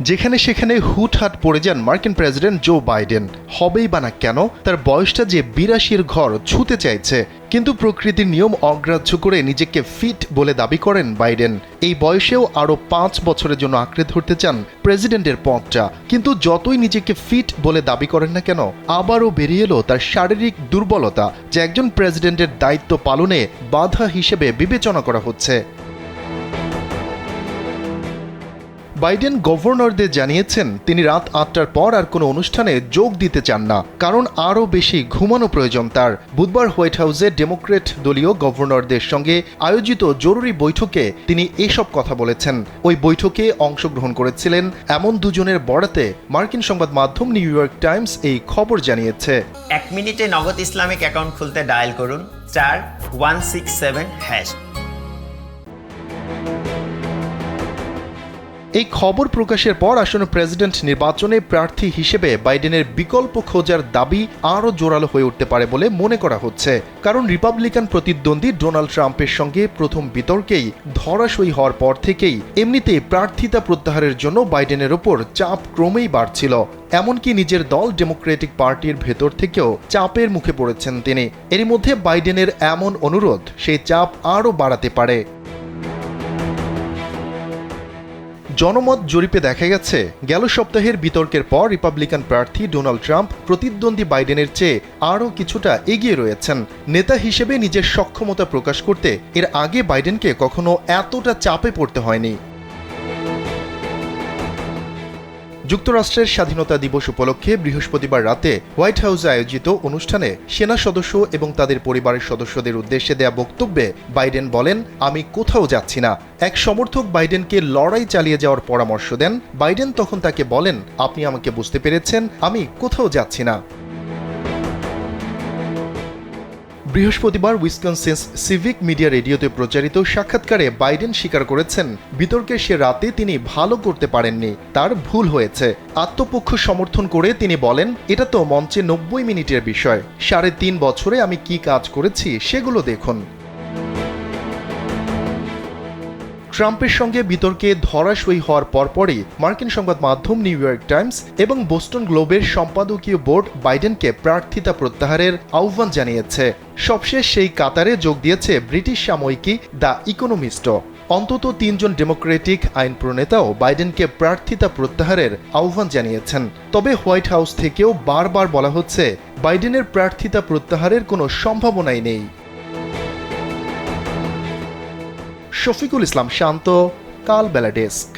যেখানে সেখানে হুটহাট পড়ে যান মার্কিন প্রেসিডেন্ট জো বাইডেন। হবেই বা না কেন, তার বয়সটা যে বিরাশির ঘর ছুতে চাইছে। কিন্তু প্রকৃতির নিয়ম অগ্রাহ্য করে নিজেকে ফিট বলে দাবি করেন বাইডেন। এই বয়সেও আরও পাঁচ বছরের জন্য আঁকড়ে ধরতে চান প্রেসিডেন্টের পথটা। কিন্তু যতই নিজেকে ফিট বলে দাবি করেন না কেন, আবারও বেরিয়ে এলো তার শারীরিক দুর্বলতা, যা একজন প্রেসিডেন্টের দায়িত্ব পালনে বাধা হিসেবে বিবেচনা করা হচ্ছে। বাইডেন গভর্নরদের জানিয়েছেন, তিনি রাত আটটার পর আর কোনো অনুষ্ঠানে যোগ দিতে চান না, কারণ আরও বেশি ঘুমানো প্রয়োজন তার। বুধবার হোয়াইট হাউসে ডেমোক্রেট দলীয় গভর্নরদের সঙ্গে আয়োজিত জরুরি বৈঠকে তিনি এসব কথা বলেছেন। ওই বৈঠকে অংশগ্রহণ করেছিলেন এমন দুজনের বরাতে মার্কিন সংবাদ মাধ্যম নিউ ইয়র্ক টাইমস এই খবর জানিয়েছে। এক মিনিটে নগদ ইসলামিক অ্যাকাউন্ট খুলতে ডায়াল করুন, চার, ওয়ান সিক্স সেভেন, হ্যাশ। এই খবর প্রকাশের পর আসন্ন প্রেসিডেন্ট নির্বাচনে প্রার্থী হিসেবে বাইডেনের বিকল্প খোঁজার দাবি আরও জোরালো হয়ে উঠতে পারে বলে মনে করা হচ্ছে। কারণ রিপাবলিকান প্রতিদ্বন্দ্বী ডোনাল্ড ট্রাম্পের সঙ্গে প্রথম বিতর্কেই ধরাশয়ী হওয়ার পর থেকেই এমনিতেই প্রার্থিতা প্রত্যাহারের জন্য বাইডেনের ওপর চাপ ক্রমেই বাড়ছিল। এমনকি নিজের দল ডেমোক্রেটিক পার্টির ভেতর থেকেও চাপের মুখে পড়েছেন তিনি। এরই মধ্যে বাইডেনের এমন অনুরোধ, সেই চাপ আরও বাড়াতে পারে। জনমত জরিপে দেখা গেছে, গেল সপ্তাহের বিতর্কের পর রিপাবলিকান প্রার্থী ডোনাল্ড ট্রাম্প প্রতিদ্বন্দ্বী বাইডেনের চেয়ে আরও কিছুটা এগিয়ে রয়েছেন। নেতা হিসেবে নিজের সক্ষমতা প্রকাশ করতে এর আগে বাইডেনকে কখনো এতটা চাপে পড়তে হয়নি। যুক্তরাষ্ট্রের স্বাধীনতা দিবস উপলক্ষে বৃহস্পতিবার রাতে হোয়াইট হাউসে আয়োজিত অনুষ্ঠানে সেনা সদস্য এবং তাদের পরিবারের সদস্যদের উদ্দেশ্যে দেয়া বক্তব্যে বাইডেন বলেন, আমি কোথাও যাচ্ছি না। এক সমর্থক বাইডেনকে লড়াই চালিয়ে যাওয়ার পরামর্শ দেন। বাইডেন তখন তাকে বলেন, আপনি আমাকে বুঝতে পেরেছেন, আমি কোথাও যাচ্ছি না। বৃহস্পতিবার উইসকনসিন্স সিভিক মিডিয়া রেডিওতে প্রচারিত সাক্ষাৎকারে বাইডেন স্বীকার করেছেন, বিতর্কে সে রাতে তিনি ভালো করতে পারেননি, তার ভুল হয়েছে। আত্মপক্ষ সমর্থন করে তিনি বলেন, এটা তো মঞ্চে নব্বই মিনিটের বিষয়। সাড়ে তিন বছরে আমি কি কাজ করেছি সেগুলো দেখুন। ট্রাম্পের সঙ্গে বিতর্কে ধরাশয়ী হওয়ার পরপরই মার্কিন সংবাদ মাধ্যম নিউ ইয়র্ক টাইমস এবং বোস্টন গ্লোবের সম্পাদকীয় বোর্ড বাইডেনকে প্রার্থিতা প্রত্যাহারের আহ্বান জানিয়েছে। সবশেষ সেই কাতারে যোগ দিয়েছে ব্রিটিশ সাময়িকী দ্য ইকোনমিস্টও। অন্তত তিনজন ডেমোক্রেটিক আইন প্রণেতাও বাইডেনকে প্রার্থিতা প্রত্যাহারের আহ্বান জানিয়েছেন। তবে হোয়াইট হাউস থেকেও বারবার বলা হচ্ছে, বাইডেনের প্রার্থিতা প্রত্যাহারের কোনো সম্ভাবনাই নেই। শফিকুল ইসলাম শান্ত কাল বেলা ডেস্ক।